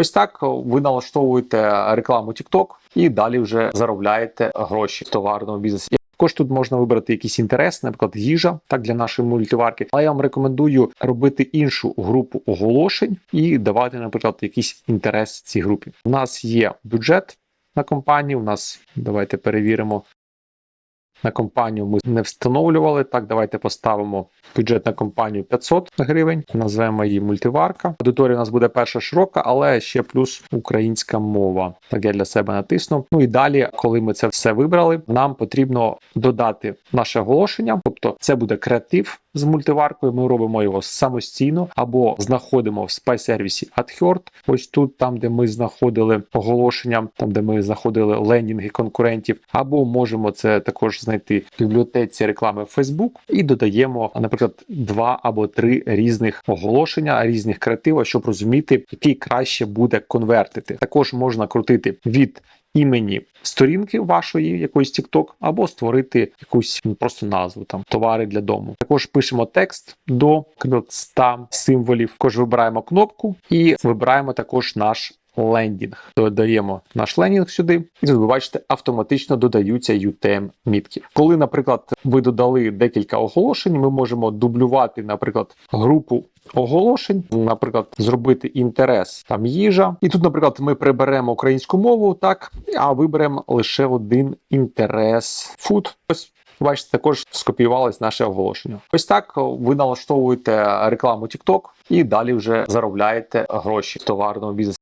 Ось так ви налаштовуєте рекламу TikTok і далі вже заробляєте гроші в товарному бізнесі. Також тут можна вибрати якийсь інтерес, наприклад, їжа, так для нашої мультиварки. Але я вам рекомендую робити іншу групу оголошень і давати, наприклад, якийсь інтерес цій групі. У нас є бюджет на компанію. У нас давайте перевіримо. На компанію ми не встановлювали. Так, давайте поставимо бюджет на компанію 500 гривень. Назвемо її мультиварка. Аудиторія у нас буде перша широка, але ще плюс українська мова. Так я для себе натисну. Ну і далі, коли ми це все вибрали, нам потрібно додати наше оголошення. Тобто, це буде креатив з мультиваркою. Ми робимо його самостійно або знаходимо в спай-сервісі AdHerd. Ось тут, там, де ми знаходили оголошення, там де ми знаходили лендінги конкурентів, або можемо це також знайти в бібліотеці реклами Facebook і додаємо, наприклад, два або три різних оголошення, різних креатива, щоб розуміти, який краще буде конвертити. Також можна крутити від імені сторінки вашої якоїсь TikTok, або створити якусь ну, просто назву там товари для дому. Також пишемо текст до наприклад, 100 символів. Також вибираємо кнопку і вибираємо також наш. Лендінг додаємо наш лендінг сюди, і тут ви бачите, автоматично додаються UTM мітки. Коли, наприклад, ви додали декілька оголошень, ми можемо дублювати, наприклад, групу оголошень, наприклад, зробити інтерес там їжа. І тут, наприклад, ми приберемо українську мову, так, а виберемо лише один інтерес фуд. Ось Бачите, також скопіювалось наше оголошення. Ось так ви налаштовуєте рекламу TikTok і далі вже заробляєте гроші в товарному бізнесі.